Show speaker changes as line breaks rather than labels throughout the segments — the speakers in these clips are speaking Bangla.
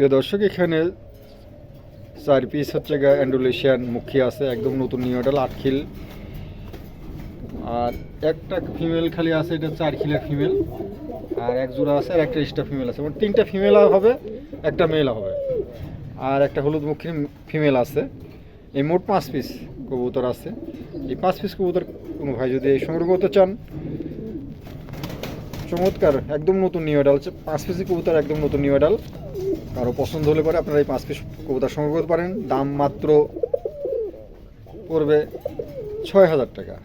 প্রিয় দর্শক, এখানে চার পিস হচ্ছে অ্যান্ডোলেশিয়ান মুখী আছে, একদম নতুন নিউ মডেল আট খিল। আর একটা ফিমেল খালি আছে, এটা চার খিলের ফিমেল আর এক জোড়া আছে, আর একটা এক্সট্রা ফিমেল আছে। মানে তিনটা ফিমেল হবে, একটা মেল হবে। আর একটা হলুদ মুখীর ফিমেল আছে। এই মোট পাঁচ পিস কবুতর আছে। এই পাঁচ পিস কবুতর কোনো ভাই যদি সংগ্রহ করতে চান, চমৎকার, একদম নতুন নিউ অ্যাডাল পাঁচ পিসি কবুতর একদম নতুন নিউ অ্যাডাল কারও পছন্দ হলে পরে আপনারা এই পাঁচ পিস কবুতর সংগ্রহ করতে পারেন। দাম মাত্র পড়বে ছয় হাজার টাকা।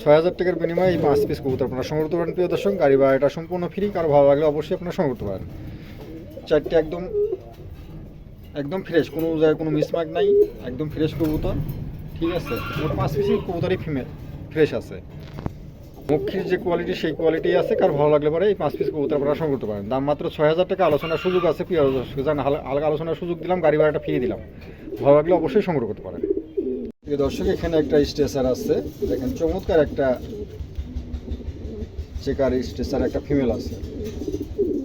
ছয় হাজার টাকার বিনিময়ে এই পাঁচ পিস কবুতর আপনারা সংগ্রহ করতে পারেন। প্রিয় দর্শক, গাড়ি ভাড়াটা সম্পূর্ণ ফ্রি কারও ভালো লাগলে অবশ্যই আপনারা সংগ্রহ করতে পারেন। চারটে একদম একদম ফ্রেশ কোনো জায়গায় কোনো মিসমার্ক নাই। একদম ফ্রেশ কবুতর, ঠিক আছে? পাঁচ পিসি কবুতরই ফিমেল ফ্রেশ আছে। মুখির যে কোয়ালিটি সেই কোয়ালিটি আছে, কার ভালো লাগলে পরে এই পাঁচ পিস কবুতর আপনারা সংগ্রহ করতে পারেন। দাম মাত্র ছয় হাজার টাকা, আলোচনার সুযোগ আছে, প্রিয় জান হালকা আলোচনার সুযোগ দিলাম, গাড়ি ভাড়াটা ফিরিয়ে দিলাম। ভালো লাগলে অবশ্যই সংগ্রহ করতে পারেন। প্রিয় দর্শক, এখানে একটা স্টেসার আছে, দেখেন চমৎকার একটা চেকার স্টেসার একটা ফিমেল আছে।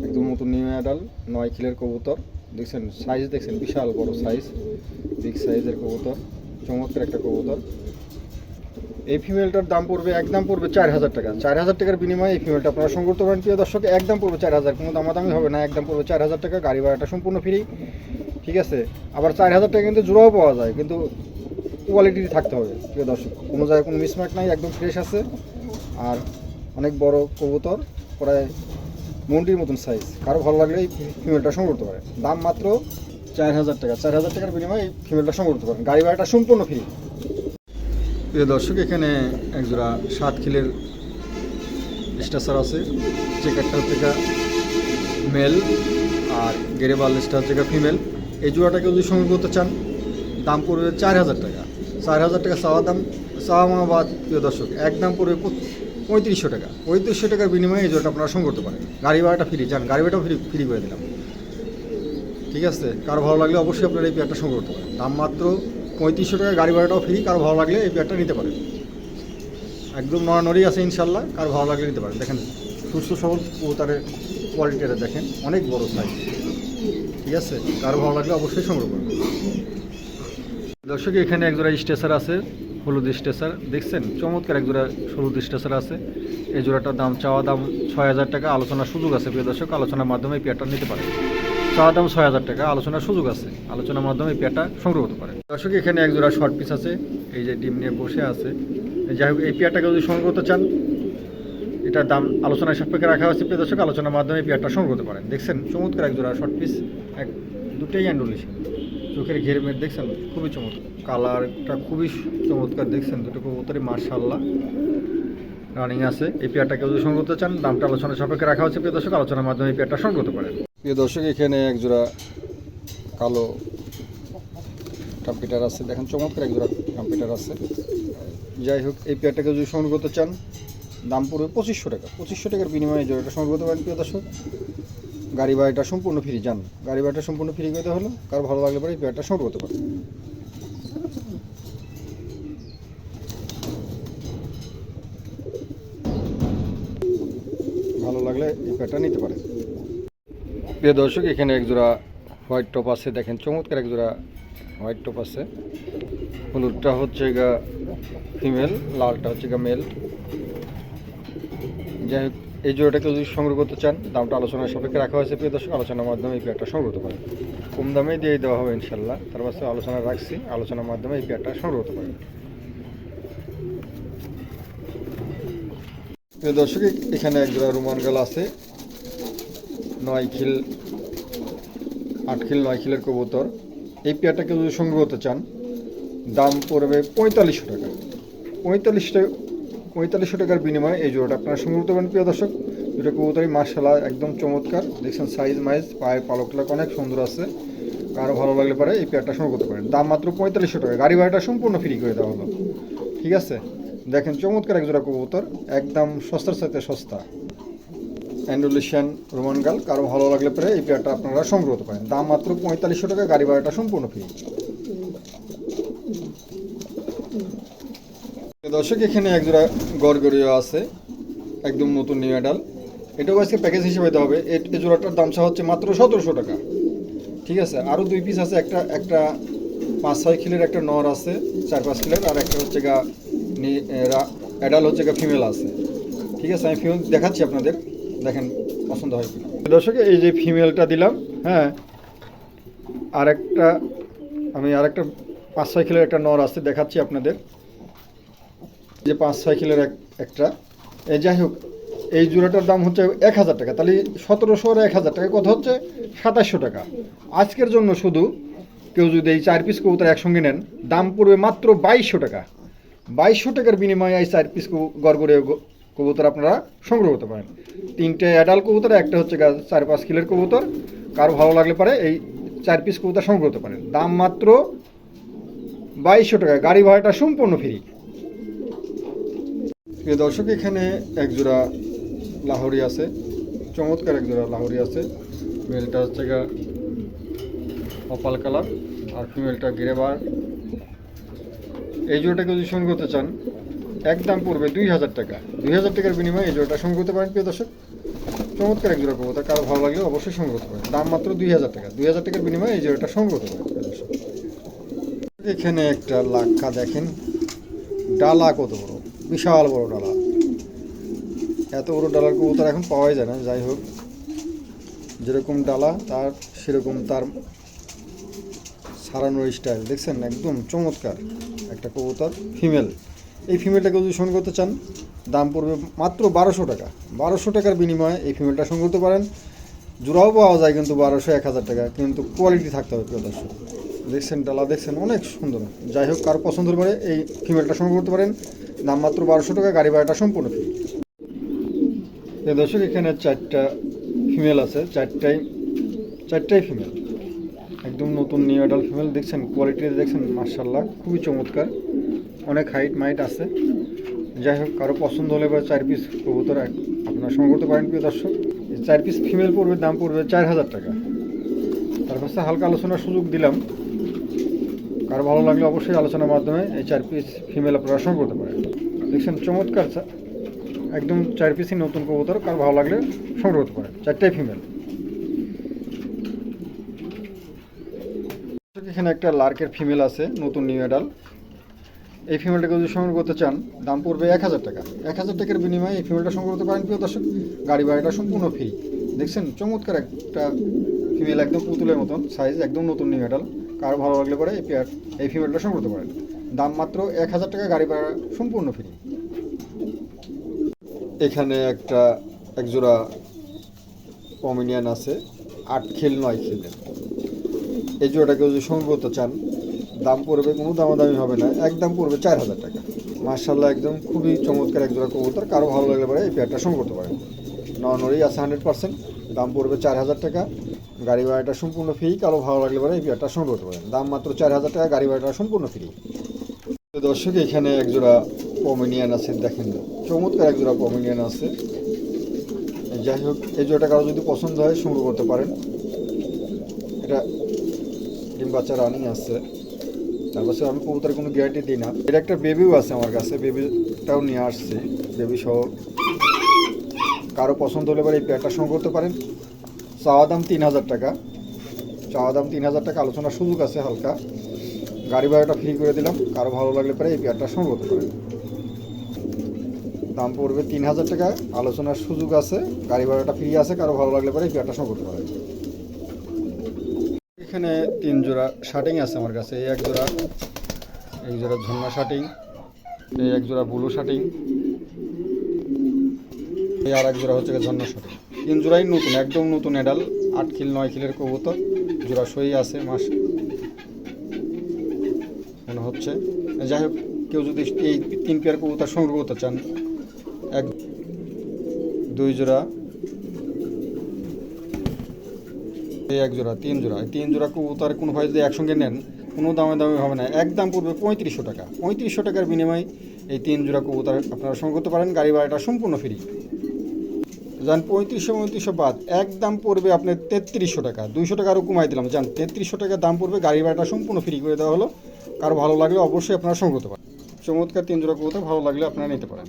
একদম নতুন নিউ অ্যাডাল নয় কিলের কবুতর। দেখছেন সাইজ দেখছেন, বিশাল বড় সাইজ বিগ সাইজের কবুতর, চমৎকার একটা কবুতর। এই ফিমেলটার দাম পড়বে, একদম পড়বে চার হাজার টাকা। চার হাজার টাকার বিনিময়ে এই ফিমেলটা আপনারা সংগ্রহ করতে পারেন। প্রিয় দর্শক, একদম পড়বে চার হাজার। কোনো দামাদামি হবে না, একদম পড়বে চার হাজার টাকা। গাড়ি ভাড়াটা সম্পূর্ণ ফ্রি ঠিক আছে? আবার চার হাজার টাকা কিন্তু জোড়াও পাওয়া যায়, কিন্তু কোয়ালিটি থাকতে হবে, প্রিয় দর্শক। কোনো জায়গায় কোনো মিসমার্ক নাই, একদম ফ্রেশ আছে। আর অনেক বড় কবুতর, প্রায় মন্ডির মতন সাইজ কারও ভালো লাগলে এই ফিমেলটা সংগ্রহ করতে পারে দাম মাত্র চার হাজার টাকা। চার হাজার টাকার বিনিময়ে এই ফিমেলটা সংগ্রহ করতে পারেন। গাড়ি ভাড়াটা সম্পূর্ণ ফ্রি প্রিয় দর্শক, এখানে একজোড়া সাত কিলের স্টাসার আছে। চেকারটা হচ্ছে মেল আর গেরেবাল স্টার হচ্ছে ফিমেল। এই জোড়াটাকে যদি সংগ্রহ করতে চান, দাম পড়বে চার হাজার টাকা। চার হাজার টাকা চাওয়া দাম, চাওয়া মাবাদ প্রিয় দর্শক, এক দাম পড়বে পঁয়ত্রিশশো টাকা। পঁয়ত্রিশশো টাকার বিনিময়ে এই জোড়াটা আপনারা সংগ্রহ করতে পারেন। গাড়ি ভাড়াটা ফ্রি, যান, গাড়ি ভাড়াটাও ফ্রি ফ্রি করে দিলাম। ঠিক আছে? কারও ভালো লাগলে অবশ্যই আপনারা এই পেয়ারটা সংগ্রহ করতে পারেন। দাম মাত্র পঁয়ত্রিশশো টাকা গাড়ি ভাড়াটাও ফ্রি কারও ভালো লাগলে এই পেয়ারটা নিতে পারেন একদম নড়ানড়ি আছে ইনশাল্লাহ, কারও ভালো লাগলে নিতে পারেন দেখেন, সুস্থ সবল কবুতারের কোয়ালিটিটা দেখেন, অনেক বড় সাইজ ঠিক আছে? কারও ভালো লাগলে অবশ্যই সংগ্রহ করবেন দর্শক, এখানে একজোড়া স্টেসার আছে, হলুদ স্টেসার দেখছেন? চমৎকার একজোড়া হলুদ স্টেসার আছে। এই জোড়াটার দাম, চাওয়া দাম ছয় হাজার টাকা। আলোচনার সুযোগ আছে, প্রিয় দর্শক। আলোচনার মাধ্যমে পেয়ারটা নিতে পারেন। চাওয়া দাম ছয় হাজার টাকা, আলোচনার সুযোগ আছে। আলোচনার মাধ্যমে পেয়ারটা সংগ্রহ করতে পারেন দর্শক, এখানে একজোড়া শর্ট পিস আছে। এই যে ডিম নিয়ে বসে আছে। যাই হোক, এই পেয়ারটাকে যদি সংগ্রহ করতে চান, এটার দাম আলোচনার সাপেক্ষে রাখা হচ্ছে প্রিয় দর্শক, আলোচনার মাধ্যমে পেয়ারটা সংগ্রহ করতে পারেন। দেখছেন, চমৎকার একজোড়া শর্ট পিস এক, দুটোই অ্যান্ডোলেশন চোখের ঘেরে মেট দেখছেন? খুবই চমৎকার। কালারটা খুবই চমৎকার, দেখছেন? দুটো কবুতরই মার্শাল্লাহ রানিং আছে। এই পেয়ারটাকে যদি সংগ্রহ করতে চান, দামটা আলোচনার সাপেক্ষে রাখা হচ্ছে প্রিয় দর্শক, আলোচনার মাধ্যমে এই পেয়ারটা সংগ্রহ করতে পারেন। প্রিয় দর্শক, এখানে একজোড়া কালো কম্পিউটার আছে। দেখেন চমৎকার একজোড়া কম্পিউটার আছে। যাই হোক, এই পেয়ারটাকে যদি সংগ্রহ করতে চান, দাম পড়বে পঁচিশশো টাকা। পঁচিশশো টাকার বিনিময়ে জোড়াটা সংগ্রহ করতে পারেন, প্রিয় দর্শক। গাড়ি বাড়িটা সম্পূর্ণ ফ্রি যান। গাড়ি বাড়িটা সম্পূর্ণ ফ্রি করতে হলো। কার ভালো লাগলে পরে এই পেয়ারটা সংগ্রহ করতে পারেন। ভালো লাগলে এই পেয়ারটা নিতে পারেন। প্রিয় দর্শক, এখানে একজোড়া হোয়াইট টপ আছে। দেখেন, চমৎকার একজোড়া হোয়াইট টপ আছে। হলুদটা হচ্ছে গা ফিমেল, লালটা হচ্ছে গা মেল। যাই হোক, এই জোড়াটাকে যদি সংগ্রহ করতে চান, দামটা আলোচনার সাপেক্ষে রাখা হয়েছে। প্রিয় দর্শক, আলোচনার মাধ্যমে এই পেয়ারটা সংগ্রহ করতে পারেন কম দামে দিয়ে দেওয়া হবে ইনশাল্লাহ তার পাশে আলোচনা রাখছি, আলোচনার মাধ্যমে এই পেয়ারটা সংগ্রহ করতে পারেন প্রিয় দর্শক, এখানে একজোড়া রোমান গাল আছে। নয় খিল, আট নয় কবুতর। এই পেয়ারটাকে যদি সংগ্রহ করতে চান, দাম পড়বে পঁয়তাল্লিশশো টাকা। পঁয়তাল্লিশ টাকা পঁয়তাল্লিশশো টাকার বিনিময়ে এই জোড়াটা আপনারা সংগ্রহ করতে পারেন, প্রিয় দর্শক। দুটো কবুতরই মার্শাল্লাহ একদম চমৎকার। দেখছেন সাইজ মাইজ পায়ের পালকটা অনেক সুন্দর আছে। কারও ভালো লাগলে পারে এই পেয়ারটা সংগ্রহ করতে পারেন। দাম মাত্র পঁয়তাল্লিশশো টাকা। গাড়ি ভাড়াটা সম্পূর্ণ ফ্রি করে দেওয়া হলো। ঠিক আছে? দেখেন চমৎকার এক জোড়া কবুতর, একদম সস্তার সাথে সস্তা। অ্যান্ডোলেশিয়ান রোমান গাল, কারও ভালো লাগলে পরে এই পেয়ারটা আপনারা সংগ্রহ করতে পারেন। দাম মাত্র পঁয়তাল্লিশশো টাকা, গাড়ি ভাড়াটা সম্পূর্ণ ফ্রি দর্শক, এখানে এক একজোড়া গড়গড়িও আছে, একদম নতুন নিউ অ্যাডাল এটাও আজকে প্যাকেজ হিসেবে দেওয়া হবে। এই জোড়াটার দাম হচ্ছে মাত্র সতেরোশো টাকা। ঠিক আছে, আরও দুই পিস আছে, একটা একটা পাঁচ, ছয় কিলোর একটা নর আছে, চার, পাঁচ কিলোর, আর একটা হচ্ছে গা অ্যাডাল হচ্ছে গা ফিমেল আছে। ঠিক আছে, আমি ফিমেল দেখাচ্ছি আপনাদের। দেখেন, পছন্দ হয় দর্শক, এই যে ফিমেলটা দিলাম হ্যাঁ আর একটা আমি আর একটা পাঁচ ছয় কিলোর একটা নর আছে, দেখাচ্ছি আপনাদের। যে পাঁচ ছয় কিলোর এক, একটা। এই যাই হোক, এই জোড়াটার দাম হচ্ছে এক হাজার টাকা, তাহলে সতেরোশো আর এক হাজার টাকা কত হচ্ছে সাতাশশো টাকা। আজকের জন্য শুধু কেউ যদি এই চার পিস কবুতর একসঙ্গে নেন, দাম পড়বে মাত্র বাইশশো টাকা। বাইশশো টাকার বিনিময়ে এই চার পিস গড়গড়ে কবুতর আপনারা সংগ্রহ করতে পারেন। তিনটে অ্যাডাল কবুতর, একটা হচ্ছে চার পাঁচ কিলোর কবুতর। কারও ভালো লাগলে পারে এই চার পিস কবুতর সংগ্রহ করতে পারেন। দাম মাত্র বাইশশো টাকা। গাড়ি ভাড়াটা সম্পূর্ণ ফ্রি প্রিয় দর্শক, এখানে এক জোড়া লাহোরি আছে। চমৎকার এক জোড়া লাহোরি আছে। মেলটা হচ্ছে গা কপাল কালার আর ফিমেলটা গিরেবার এই জোড়াটাকে যদি সঙ্গে করতে চান একদম পড়বে দুই হাজার টাকা। দুই হাজার টাকার বিনিময়ে এই জোড়াটা সঙ্গে করতে পারেন, প্রিয় দর্শক। চমৎকার এক জোড়া কবুতর, কারও ভালো লাগলে অবশ্যই সঙ্গে করতে পারেন। দাম মাত্র দুই হাজার টাকা। দুই হাজার টাকার বিনিময়ে এই জোড়াটা সঙ্গে করতে পারেন এখানে একটা লাক্ষা দেখেন। ডালা কত বড়? বিশাল বড় ডালা। এত বড় ডালার কবুতর এখন পাওয়াই যায় না, যাই হোক। যেরকম ডালা, তার সেরকম তার সারানোর স্টাইল। দেখছেন? একদম চমৎকার একটা কবুতর, ফিমেল। এই ফিমেলটাকে যদি সংগ্রহ করতে চান, দাম পড়বে মাত্র বারোশো টাকা। বারোশো টাকার বিনিময়ে এই ফিমেলটা সংগ্রহ করতে পারেন। জোড়াও পাওয়া যায় কিন্তু বারোশো, এক হাজার টাকা, কিন্তু কোয়ালিটি থাকতে হবে প্রিয় দর্শক। দেখছেন, ডালা দেখছেন, অনেক সুন্দর। যাই হোক, কারও পছন্দ করে এই ফিমেলটা সংগ্রহ করতে পারেন। দাম মাত্র বারোশো টাকা, গাড়ি ভাড়াটা সম্পূর্ণ ফ্রি দর্শক, এখানে চারটা ফিমেল আছে, চারটাই চারটাই ফিমেল একদম নতুন নিউ অ্যাডাল ফিমেল দেখছেন কোয়ালিটি দেখছেন মার্শাল্লাহ খুবই চমৎকার। অনেক হাইট মাইট আছে। যাই হোক, কারও পছন্দ হলে বা চার পিস কবুতর আপনারা সংগ্রহ করতে পারেন, প্রিয় দর্শক। চার পিস ফিমেল পড়বে, দাম পড়বে চার হাজার টাকা। তার কাছে হালকা আলোচনার সুযোগ দিলাম। কারও ভালো লাগলে অবশ্যই আলোচনার মাধ্যমে এই চার পিস ফিমেল আপনারা সংগ্রহ করতে পারেন। দেখছেন, চমৎকার একদম চার পিসই নতুন কবুতর, কারও ভালো লাগলে সংগ্রহ করতে পারেন। চারটাই ফিমেল এখানে একটা লার্কের ফিমেল আছে, নতুন নিউ অ্যাডাল এই ফিমেলটাকে যদি সংগ্রহ করতে চান, দাম পড়বে এক হাজার টাকা। এক হাজার টাকার বিনিময়ে এই ফিমেলটা সংগ্রহ করতে পারেন, প্রিয় দর্শক। গাড়ি ভাড়াটা সম্পূর্ণ ফ্রি দেখছেন, চমৎকার একটা ফিমেল একদম পুতুলের মতন সাইজ একদম নতুন অ্যাডাল কারও ভালো লাগলে পরে এই পেয়ার এই ফিমেলটা সংগ্রহ করতে পারেন। দাম মাত্র এক হাজার টাকা, গাড়ি ভাড়া সম্পূর্ণ ফ্রি এখানে একটা, একজোড়া পমিনিয়ান আছে, আট খেল, নয় খেলের এই জোড়াটাকে যদি সংগ্রহ করতে চান দাম পড়বে, কোনো দামাদামি হবে না। একদম পড়বে চার হাজার টাকা। মার্শাল্লাহ একদম খুবই চমৎকার এক জোড়া কবুতর। কারও ভালো লাগলে পরে এই পেয়ারটা সংগ্রহ করতে পারেন। নরনরি আছে হান্ড্রেড পার্সেন্ট দাম পড়বে চার হাজার টাকা। গাড়ি ভাড়াটা সম্পূর্ণ ফ্রি কারও ভালো লাগলে পরে এই পেয়ারটা সংগ্রহ করতে পারেন। দাম মাত্র চার হাজার টাকা, গাড়ি ভাড়াটা সম্পূর্ণ ফ্রি দর্শক, এখানে একজোড়া পমিনিয়ান আছে, দেখেন। চমৎকার একজোড়া পমিনিয়ান আছে। যাই হোক, এই জোড়াটা কারও যদি পছন্দ হয়, সংগ্রহ করতে পারেন। এটা ডিম বাচ্চা রানিং আছে। তারপর আমি কবুতরের কোনো গ্যারান্টি দিই না। এটা একটা বেবিও আছে আমার কাছে বেবিটাও নিয়ে আসছি বেবি সহ। কারও পছন্দ হলে পরে এই পেয়ারটা সংগ্রহ করতে পারেন। চাওয়া দাম তিন হাজার টাকা। চাওয়া দাম তিন হাজার টাকা, আলোচনার সুযোগ আছে হালকা। গাড়ি ভাড়াটা ফ্রি করে দিলাম। কারও ভালো লাগলে পরে এই পেয়ারটা সংগ্রহ করতে পারেন। দাম পড়বে তিন হাজার টাকা, আলোচনার সুযোগ আছে, গাড়ি ভাড়াটা ফ্রি আছে, কারও ভালো লাগলে পরে এই পেয়ারটা সংগ্রহ করতে পারেন। এখানে তিন জোড়া শার্টিং আছে আমার কাছে। এই এক জোড়া এক জোড়া ঝর্ণা শার্টিং, এই এক জোড়া ব্লু শার্টিং, এই আর এক জোড়া হচ্ছে ঝর্ণা শার্টিং। তিন জোড়াই নতুন, একদম নতুন এডাল আট কিল নয় কিলের কবুতর, জোড়া সই আছে মাস মনে হচ্ছে। যাই হোক, কেউ যদি এই তিন পেয়ার কবুতর সংগ্রহ করতে চান, এক দুই জোড়া এই এক জোড়া, তিন জোড়া। তিন জোড়া কবুতর কোনো ভাই যদি একসঙ্গে নেন, কোনো দামে দামে হবে না। একদম পড়বে পঁয়ত্রিশশো টাকা। পঁয়ত্রিশশো টাকার বিনিময়ে এই তিন জোড়া কবুতর আপনারা সংগ্রহ করতে পারেন। গাড়ি ভাড়াটা সম্পূর্ণ ফ্রি যান পঁয়ত্রিশশো পঁয়ত্রিশশো বাদ। একদম পড়বে আপনার তেত্রিশশো টাকা। দুইশো টাকা আরও কমাই দিলাম। যান তেত্রিশশো টাকা দাম পড়বে। গাড়ি ভাড়াটা সম্পূর্ণ ফ্রি করে দেওয়া হলো। কারও ভালো লাগলে অবশ্যই আপনারা সংগ্রহ করতে পারেন। চমৎকার তিন জোড়া কবুতর, ভালো লাগলে আপনারা নিতে পারেন।